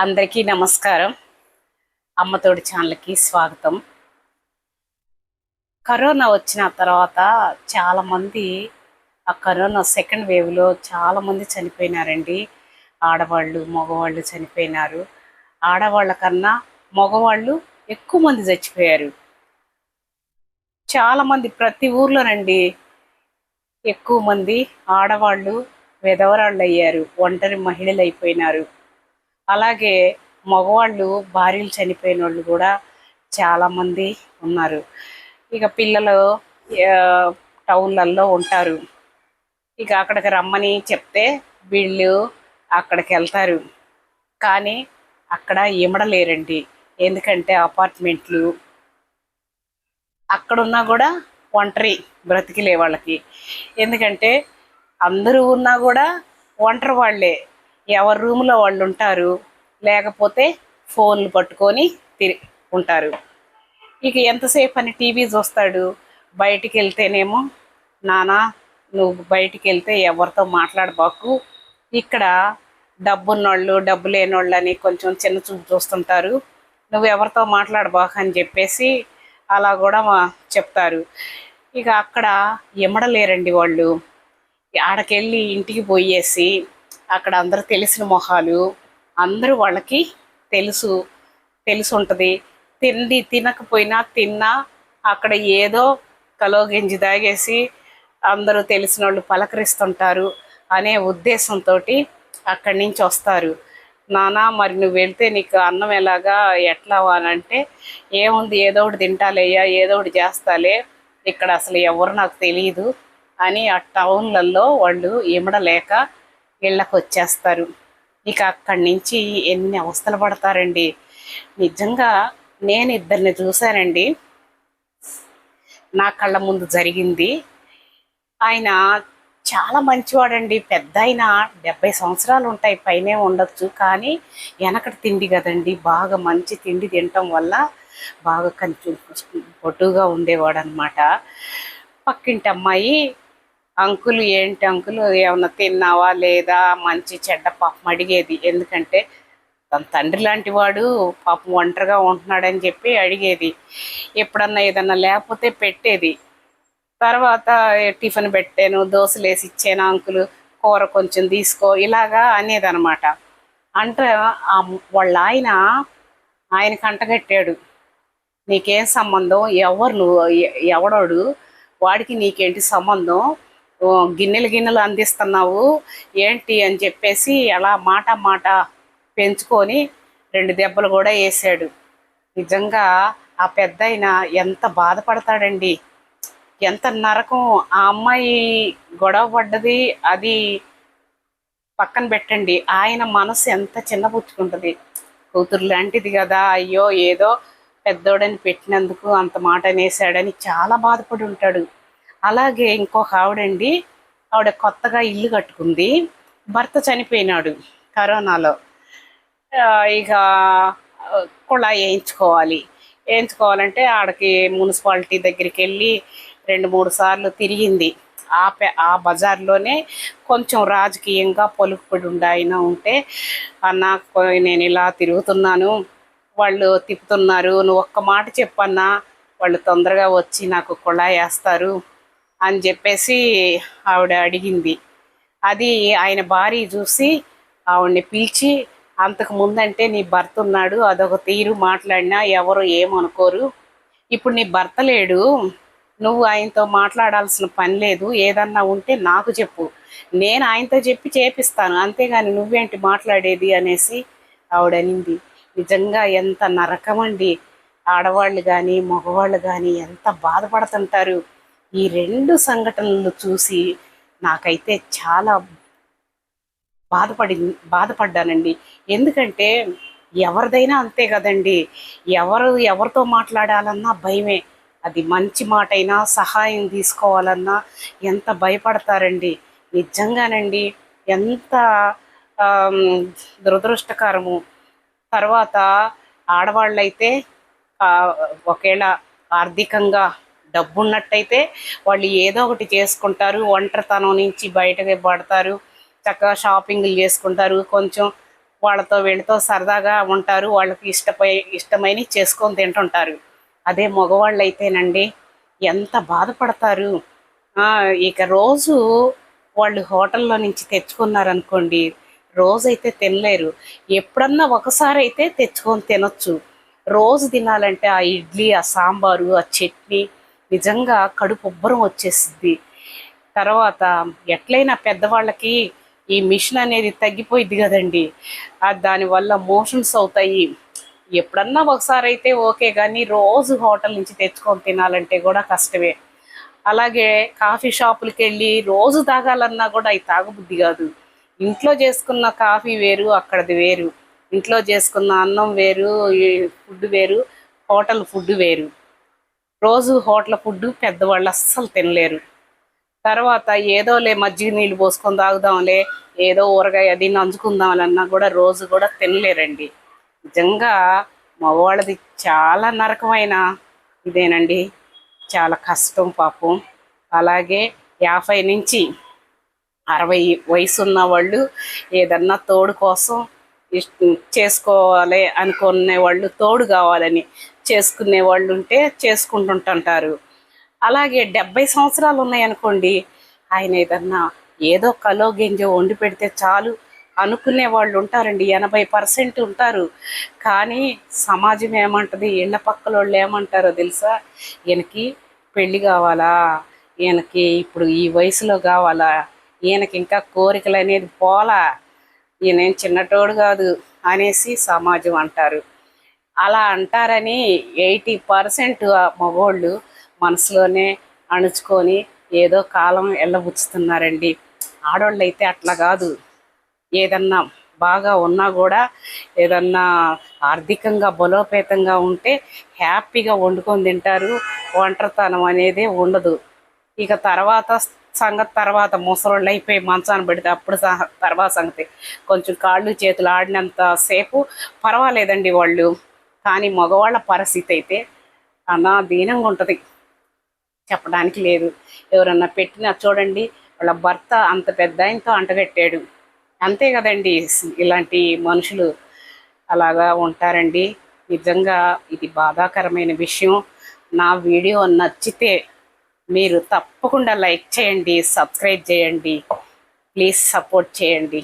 అందరికీ నమస్కారం. అమ్మతోడి ఛానల్కి స్వాగతం. కరోనా వచ్చిన తర్వాత చాలామంది ఆ కరోనా సెకండ్ వేవ్లో చాలామంది చనిపోయినారండి. ఆడవాళ్ళు మగవాళ్ళు చనిపోయినారు. ఆడవాళ్ళ కన్నా మగవాళ్ళు ఎక్కువ మంది చచ్చిపోయారు. చాలామంది ప్రతి ఊర్లోనండి ఎక్కువ మంది ఆడవాళ్ళు విధవరాళ్ళు అయ్యారు. ఒంటరి మహిళలు అయిపోయినారు. అలాగే మగవాళ్ళు భార్యలు చనిపోయిన వాళ్ళు కూడా చాలామంది ఉన్నారు. ఇక పిల్లలు టౌన్లలో ఉంటారు. ఇక అక్కడికి రమ్మని చెప్తే వీళ్ళు అక్కడికి వెళ్తారు కానీ అక్కడ ఇమడలేరండి ఎందుకంటే అపార్ట్మెంట్లు అక్కడున్నా కూడా ఒంటరి బ్రతికిలే వాళ్ళకి. ఎందుకంటే అందరూ ఉన్నా కూడా ఒంటరి వాళ్ళే. ఎవరి రూమ్లో వాళ్ళు ఉంటారు లేకపోతే ఫోన్లు పట్టుకొని తిరి ఉంటారు. ఇక ఎంతసేపు అని టీవీ చూస్తాడు బయటికి వెళ్తేనేమో నానా నువ్వు బయటికి వెళ్తే ఎవరితో మాట్లాడబాకు. ఇక్కడ డబ్బున్నోళ్ళు డబ్బు లేనోళ్ళు అని కొంచెం చిన్న చూపు చూస్తుంటారు. నువ్వు ఎవరితో మాట్లాడబాకు అని చెప్పేసి అలా కూడా చెప్తారు. ఇక అక్కడ ఇమ్మడలేరండి వాళ్ళు. ఆడకెళ్ళి ఇంటికి పోయేసి అక్కడ అందరూ తెలిసిన మొహాలు అందరూ వాళ్ళకి తెలుసు తెలిసి ఉంటుంది తిండి తినకపోయినా తిన్నా అక్కడ ఏదో కలోగింజి తాగేసి అందరూ తెలిసిన వాళ్ళు పలకరిస్తుంటారు అనే ఉద్దేశంతో అక్కడి నుంచి వస్తారు. నానా మరి నువ్వు వెళ్తే నీకు అన్నం ఎలాగా ఎట్లా అని అంటే ఏముంది ఏదో ఒకటి తింటాలేయ్యా ఏదో ఒకటి చేస్తాలే ఇక్కడ అసలు ఎవరు నాకు తెలియదు అని ఆ టౌన్లలో వాళ్ళు ఇమడలేక ఇళ్ళకి వచ్చేస్తారు. ఇక అక్కడి నుంచి ఎన్ని అవస్థలు పడతారండి? నిజంగా నేను ఇద్దరిని చూశానండి. నా కళ్ళ ముందు జరిగింది. ఆయన చాలా మంచివాడండి. పెద్ద ఆయన. డెబ్బై సంవత్సరాలు ఉంటాయి. పైనే ఉండొచ్చు. కానీ వెనకటి తిండి కదండి. బాగా మంచి తిండి తినటం వల్ల బాగా కొంచెం పొట్టుగా ఉండేవాడు అనమాట పక్కింటి అమ్మాయి అంకులు ఏంటి అంకులు? ఏమన్నా తిన్నావా లేదా? మంచి చెడ్డ పాపం అడిగేది. ఎందుకంటే తన తండ్రి లాంటి వాడు పాపం ఒంటరిగా ఉంటున్నాడని చెప్పి అడిగేది. ఎప్పుడన్నా ఏదన్నా లేకపోతే పెట్టేది. తర్వాత టిఫిన్ పెట్టాను దోశలు వేసి ఇచ్చాను అంకులు కూర కొంచెం తీసుకో ఇలాగా అనేదనమాట అంటే వాళ్ళ ఆయన ఆయన కంటగట్టాడు. నీకేం సంబంధం? ఎవరు నువ్వు? ఎవడోడు? వాడికి నీకేంటి సంబంధం? గిన్నెలు గిన్నెలు అందిస్తున్నావు. ఏంటి అని చెప్పేసి అలా మాట మాట పెంచుకొని రెండు దెబ్బలు కూడా వేసాడు. నిజంగా ఆ పెద్ద ఎంత బాధపడతాడండి. ఎంత నరకం. ఆ అమ్మాయి గొడవ పడ్డది అది పక్కన పెట్టండి. ఆయన మనసు ఎంత చిన్నపుచ్చుకుంటుంది. కూతురు లాంటిది కదా అయ్యో ఏదో పెద్దోడని పెట్టినందుకు అంత మాట అనేసాడని చాలా బాధపడి ఉంటాడు. అలాగే ఇంకొక ఆవిడండి. ఆవిడ కొత్తగా ఇల్లు కట్టుకుంది. భర్త చనిపోయినాడు కరోనాలో. ఇక కుళాయి వేయించుకోవాలి. వేయించుకోవాలంటే ఆడకి మున్సిపాలిటీ దగ్గరికి వెళ్ళి రెండు మూడు సార్లు తిరిగింది. ఆ ఆ బజార్లోనే కొంచెం రాజకీయంగా పలుకుపడి ఉండి ఉంటే అన్న నేను ఇలా తిరుగుతున్నాను. వాళ్ళు తిప్పుతున్నారు. నువ్వు ఒక్క మాట చెప్పన్నా. వాళ్ళు తొందరగా వచ్చి నాకు కుళాయి వేస్తారు. అని చెప్పేసి ఆవిడ అడిగింది. అది ఆయన భార్య చూసి ఆవిడ్ని పిలిచి అంతకు ముందంటే నీ భర్త ఉన్నాడు అదొక తీరు మాట్లాడినా ఎవరు ఏమనుకోరు. ఇప్పుడు నీ భర్త లేడు నువ్వు ఆయనతో మాట్లాడాల్సిన పని లేదు ఏదన్నా ఉంటే నాకు చెప్పు. నేను ఆయనతో చెప్పి చేపిస్తాను అంతేగాని నువ్వేంటి మాట్లాడేది? అనేసి ఆవిడనింది నిజంగా ఎంత నరకమండి. ఆడవాళ్ళు కానీ మగవాళ్ళు కానీ ఎంత బాధపడుతుంటారు. ఈ రెండు సంఘటనలు చూసి నాకైతే చాలా బాధపడి బాధపడ్డానండి. ఎందుకంటే ఎవరిదైనా అంతే కదండి. ఎవరు ఎవరితో మాట్లాడాలన్నా భయమే. అది మంచి మాట అయినా సహాయం తీసుకోవాలన్నా ఎంత భయపడతారండి. నిజంగానండి ఎంత దురదృష్టకరము. తర్వాత ఆడవాళ్ళైతే ఒకేళ ఒకవేళ ఆర్థికంగా డబ్బు ఉన్నట్టయితే వాళ్ళు ఏదో ఒకటి చేసుకుంటారు ఒంటరితనం నుంచి బయటకి పడతారు చక్కగా షాపింగ్లు చేసుకుంటారు కొంచెం వాళ్ళతో వీళ్ళతో సరదాగా ఉంటారు వాళ్ళకి ఇష్టపై ఇష్టమైన చేసుకొని తింటుంటారు. అదే మగవాళ్ళు అయితేనండి ఎంత బాధపడతారు. ఇక రోజు వాళ్ళు హోటల్లో నుంచి తెచ్చుకున్నారనుకోండి రోజైతే తినలేరు. ఎప్పుడన్నా ఒకసారి అయితే తెచ్చుకొని తినొచ్చు. రోజు తినాలంటే ఆ ఇడ్లీ ఆ సాంబారు ఆ చట్నీ నిజంగా కడుపు ఉబ్బరం వచ్చేసింది. తర్వాత ఎట్లయినా పెద్దవాళ్ళకి ఈ మిషన్ అనేది తగ్గిపోయింది కదండి. దానివల్ల మోషన్స్ అవుతాయి. ఎప్పుడన్నా ఒకసారి అయితే ఓకే కానీ రోజు హోటల్ నుంచి తెచ్చుకొని తినాలంటే కూడా కష్టమే. అలాగే కాఫీ షాపులకి వెళ్ళి రోజు తాగాలన్నా కూడా అవి తాగబుద్ధి కాదు. ఇంట్లో చేసుకున్న కాఫీ వేరు అక్కడది వేరు. ఇంట్లో చేసుకున్న అన్నం వేరు ఫుడ్ వేరు హోటల్ ఫుడ్ వేరు. రోజు హోటల్ ఫుడ్ పెద్దవాళ్ళు అస్సలు తినలేరు. తర్వాత ఏదోలే మజ్జిగ నీళ్ళు పోసుకొని తాగుదాంలే ఏదో ఊరగాయ అది నంచుకుందాంలన్నా కూడా రోజు కూడా తినలేరండి. నిజంగా మగవాళ్ళది చాలా నరకమైన ఇదేనండి. చాలా కష్టం పాపం. అలాగే యాభై నుంచి అరవై వయసు ఉన్న వాళ్ళు ఏదన్నా తోడు కోసం చేసుకోవాలి అనుకునే వాళ్ళు తోడు కావాలని చేసుకునే వాళ్ళు ఉంటే చేసుకుంటుంటుంటారు. అలాగే డెబ్బై సంవత్సరాలు ఉన్నాయనుకోండి ఆయన ఏదన్నా ఏదో కలో గింజ వండి పెడితే చాలు అనుకునే వాళ్ళు ఉంటారండి ఎనభై పర్సెంట్ ఉంటారు. కానీ సమాజం ఏమంటది? ఇళ్ళ పక్కల వాళ్ళు ఏమంటారో తెలుసా? ఈయనకి పెళ్ళి కావాలా? ఈయనకి ఇప్పుడు ఈ వయసులో కావాలా? ఈయనకి ఇంకా కోరికలు అనేది పోలా? ఈయనేం చిన్నటోడు కాదు అనేసి సమాజం అంటారు. అలా అంటారని ఎయిటీ పర్సెంట్ మగోళ్ళు మనసులోనే అణుచుకొని ఏదో కాలం ఎల్లబుచ్చుతున్నారండి. ఆడవాళ్ళు అయితే అట్లా కాదు. ఏదన్నా బాగా ఉన్నా కూడా ఏదన్నా ఆర్థికంగా బలోపేతంగా ఉంటే హ్యాపీగా వండుకొని తింటారు. ఒంటరితనం అనేది ఉండదు. ఇక తర్వాత సంగతి తర్వాత ముసలోళ్ళు అయిపోయి మంచాన్ని పెడితే అప్పుడు సహ- తర్వాత సంగతి. కొంచెం కాళ్ళు చేతులు ఆడినంత సేపు పర్వాలేదండి వాళ్ళు. కానీ మగవాళ్ళ పరిస్థితి అయితే అనా దీనంగా ఉంటుంది. చెప్పడానికి లేదు. ఎవరన్నా పెట్టినా చూడండి వాళ్ళ భర్త అంత పెద్ద ఆయనతో అంటగట్టాడు అంతే కదండి ఇలాంటి మనుషులు అలాగా ఉంటారండి. నిజంగా ఇది బాధాకరమైన విషయం. నా వీడియో నచ్చితే మీరు తప్పకుండా లైక్ చేయండి సబ్స్క్రైబ్ చేయండి. ప్లీజ్ సపోర్ట్ చేయండి.